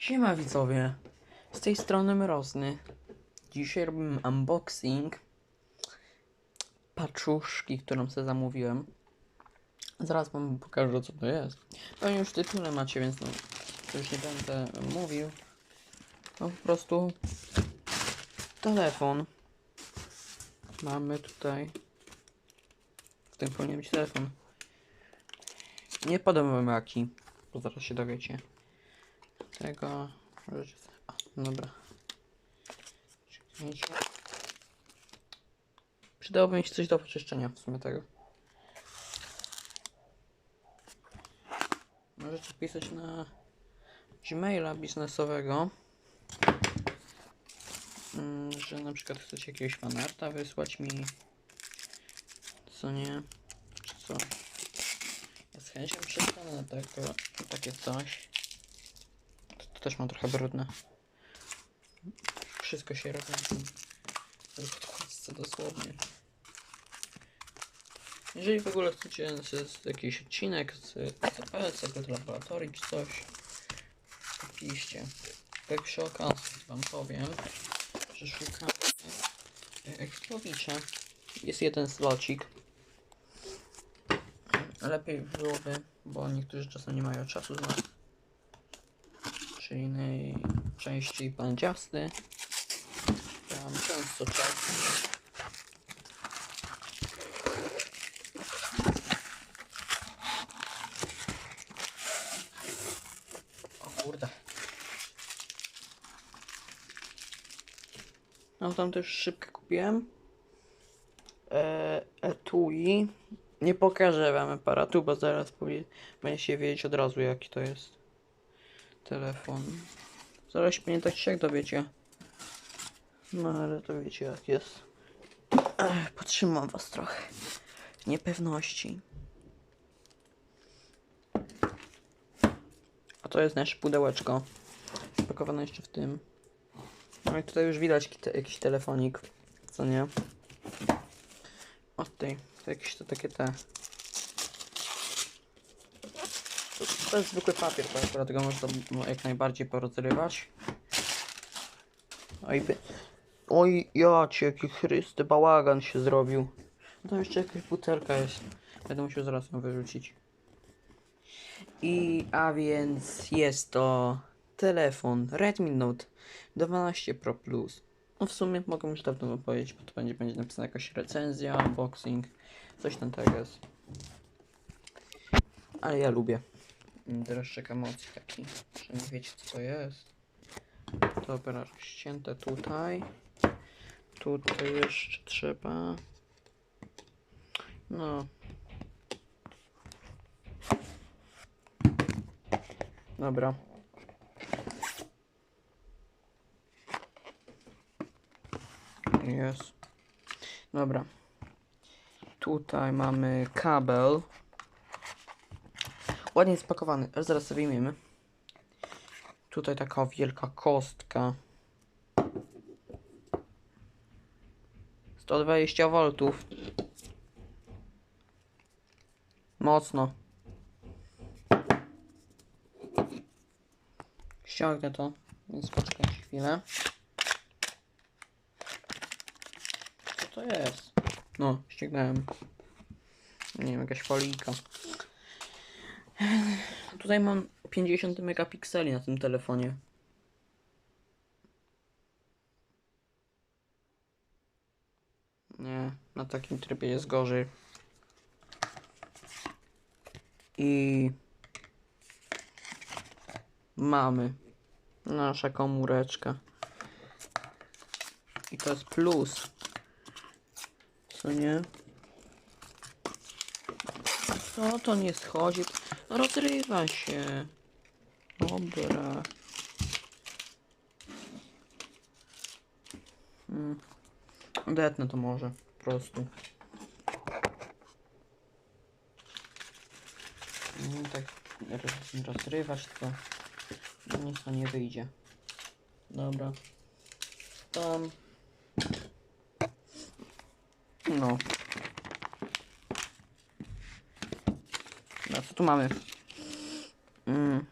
Siema widzowie, z tej strony Mrozny. Dzisiaj robimy unboxing paczuszki, którą sobie zamówiłem. Zaraz wam pokażę co to jest. Pewnie już w tytule macie, więc no, już nie będę mówił. No po prostu telefon. Mamy tutaj. W tym powinien być telefon. Nie podam jaki, bo zaraz się dowiecie tego. rzeczy- A, dobra. Czekajcie. Przydałoby mi się coś do poczyszczenia w sumie tego. Możecie pisać na Gmaila biznesowego, mm, że na przykład chcecie jakiegoś fanarta wysłać mi, co nie, czy co. Ja z chęcią przestanę na tego, takie coś. To, też mam trochę brudne. Wszystko się robi na tym podkładce dosłownie. Jeżeli w ogóle chcecie z, z jakiś odcinek z CPL, sekret laboratorii czy coś, piszcie. Tak przy okazji wam powiem, że szukamy Eksplowicza. Jest jeden slocik. Lepiej byłoby, bo niektórzy czasem nie mają czasu znaleźć czyli najczęściej pandziasty. Ja mam często czas. O kurde. No tam też szybko kupiłem. E, etui. Nie pokażę wam aparatu, bo zaraz powie, będzie się wiedzieć od razu jaki to jest telefon. Zaraz pewnie tak się jak dowiecie. No ale to wiecie jak jest. Ech, was trochę. Niepewności. A to jest nasze pudełeczko. Spakowane jeszcze w tym. No i tutaj już widać jakiś telefonik. Co nie? O tej. To jakieś to takie te. To, to jest zwykły papier, tak? dlatego można no, jak najbardziej porozrywać. Oj, by... Oj, jacie, jaki chrysty bałagan się zrobił. No jeszcze jakaś butelka jest. Będę musiał zaraz ją wyrzucić. I, a więc jest to telefon Redmi Note 12 Pro Plus. No w sumie mogę już dawno powiedzieć, bo to będzie, będzie napisana jakaś recenzja, unboxing, coś tam tego jest. Ale ja lubię dreszczyk emocji taki, że nie wiecie co jest. Dobra, ścięte tutaj. Tutaj jeszcze trzeba. No. Dobra. Jest. Dobra. Tutaj mamy kabel. Ładnie spakowany, zaraz sobie wyjmiemy. Tutaj taka wielka kostka. 120 V. Mocno. Ściągnę to, więc poczekajcie chwilę. Co to jest? No, ściągnąłem. Nie wiem, jakaś folika. Tutaj mam 50 megapikseli na tym telefonie. Nie, na takim trybie jest gorzej. I mamy nasza komóreczka. I to jest plus. Co nie? Co to nie schodzi? Rozrywa się. Dobra. Hmm. Odetnę to może. Po prostu. Nie tak roz- rozrywać to nic to nie wyjdzie. Dobra. Tam. No. No co tu mamy? Mm.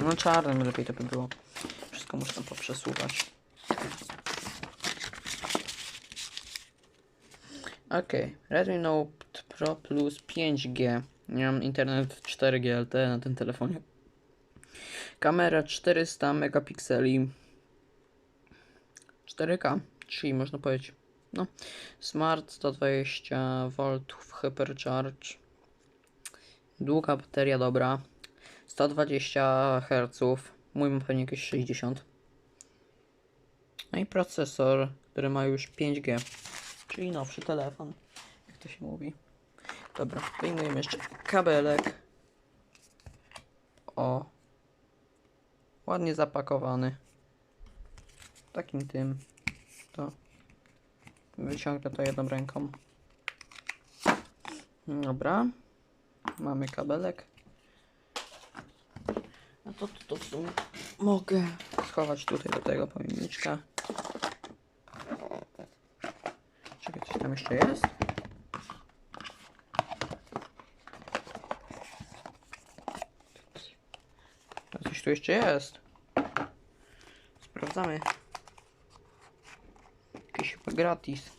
No czarnym lepiej to by było. Wszystko muszę tam poprzesuwać. Okej, Redmi Note Pro Plus 5G. Nie mam internet w 4G LTE na tym telefonie. Kamera 400 megapikseli. 4K, czyli można powiedzieć. No. Smart 120 V Hypercharge. Długa bateria dobra. 120 Hz. Mój ma pewnie jakieś 60. No i procesor, który ma już 5G. Czyli nowszy telefon. Jak to się mówi. Dobra, wyjmujemy jeszcze kabelek. O. Ładnie zapakowany. Takim tym. To. Wyciągnę to jedną ręką. Dobra. Mamy kabelek. A to, to, to w sumie mogę schować tutaj do tego pojemniczka. Czekaj, coś tam jeszcze jest? Coś tu jeszcze jest. Sprawdzamy. Gratis.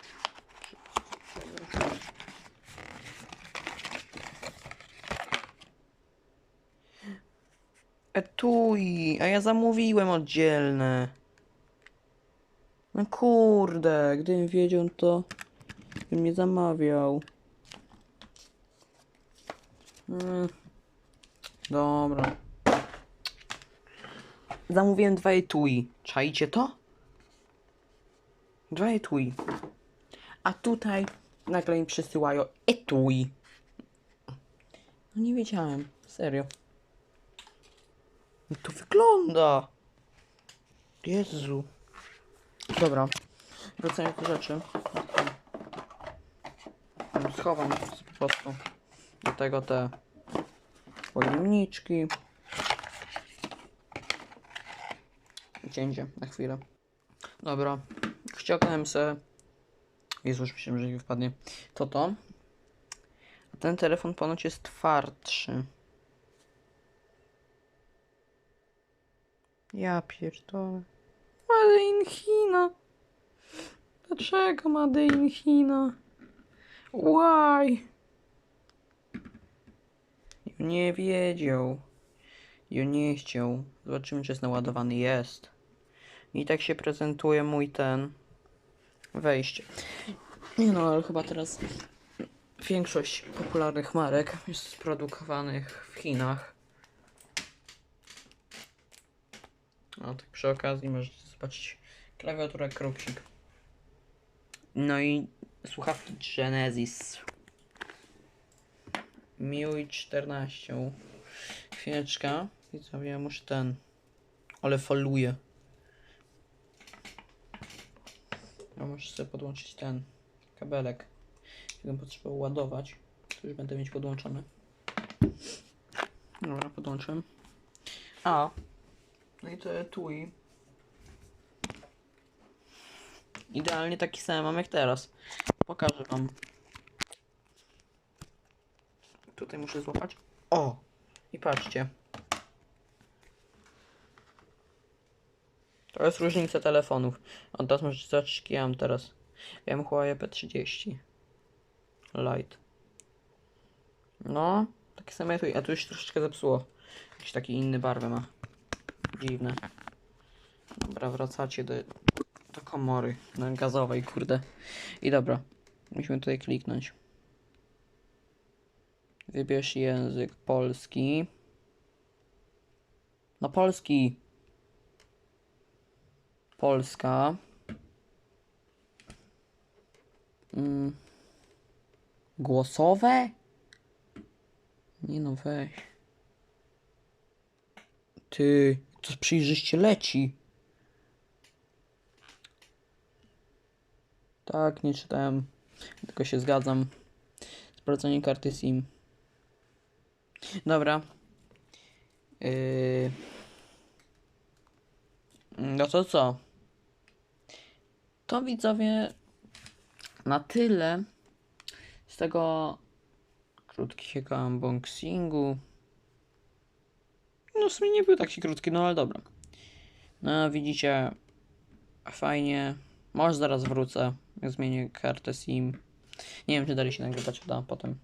Etui, a ja zamówiłem oddzielne. No kurde, gdybym wiedział to bym nie zamawiał. Mm. Dobra. Zamówiłem dwa etui. Czajcie to? Dwa etui. A tutaj nagle mi przysyłają etui. No nie wiedziałem. Serio. Jak to wygląda? Jezu. Dobra. Wracając do rzeczy. Schowam po prostu do tego te pojemniczki. Cięcie na chwilę. Dobra. Ściągnąłem se. Jezu, już myślałem, że nie wpadnie. To to. A ten telefon ponoć jest twardszy. Ja pierdolę. Made in China. Dlaczego Made in China? Why? Nie wiedział. Ja nie chciał. Zobaczymy, czy jest naładowany. Jest. I tak się prezentuje mój ten. Wejście. Nie no, ale chyba teraz większość popularnych marek jest produkowanych w Chinach. No, tak przy okazji możecie zobaczyć klawiaturę Kruxik. No i słuchawki Genesis. MIUI 14. Chwileczka. Widzowie, ja muszę ten. Ale faluje. Ja muszę sobie podłączyć ten kabelek. Jakbym potrzebował ładować, to już będę mieć podłączony. Dobra, podłączyłem. A. No i to etui. Idealnie taki sam mam jak teraz. Pokażę wam. Tutaj muszę złapać. O! I patrzcie. Jest różnica telefonów. On teraz możecie zobaczyć, jaki ja mam teraz. Ja mam Huawei P30. Light. No, takie same tu, a tu już troszeczkę zepsuło. Jakiś taki inny barwy ma. Dziwne. Dobra, wracacie do, do komory no, gazowej, kurde. I dobra, musimy tutaj kliknąć. Wybierz język polski. No polski. Polska. Mm. Głosowe? Nie no, weź. Ty, to przyjrzyście leci. Tak, nie czytałem. Tylko się zgadzam. Sprawdzenie karty SIM. Dobra. Yy... No to co? To widzowie na tyle z tego krótkiego unboxingu. No w sumie nie był taki krótki, no ale dobra. No widzicie, fajnie. Może zaraz wrócę, jak zmienię kartę SIM. Nie wiem, czy dalej się nagrywać uda potem.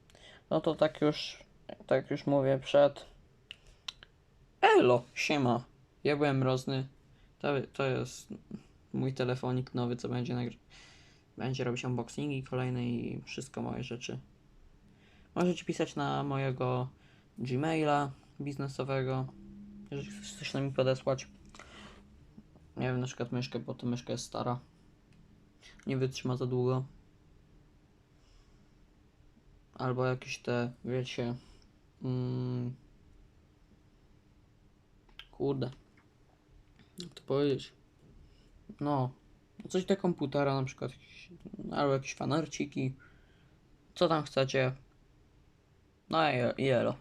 No to tak już, tak już mówię przed. Elo, siema. Ja byłem mrozny. To, to jest mój telefonik nowy, co będzie. Będzie robić unboxingi kolejne i wszystko moje rzeczy. Możecie pisać na mojego Gmaila biznesowego, jeżeli chcesz coś na mi podesłać. Nie wiem, na przykład myszkę, bo to myszka jest stara. Nie wytrzyma za długo. Albo jakieś te, wiecie. Mm, kurde. Jak to powiedzieć? No. Coś do komputera, na przykład. Albo jakieś fanarciki. Co tam chcecie. No i i elo.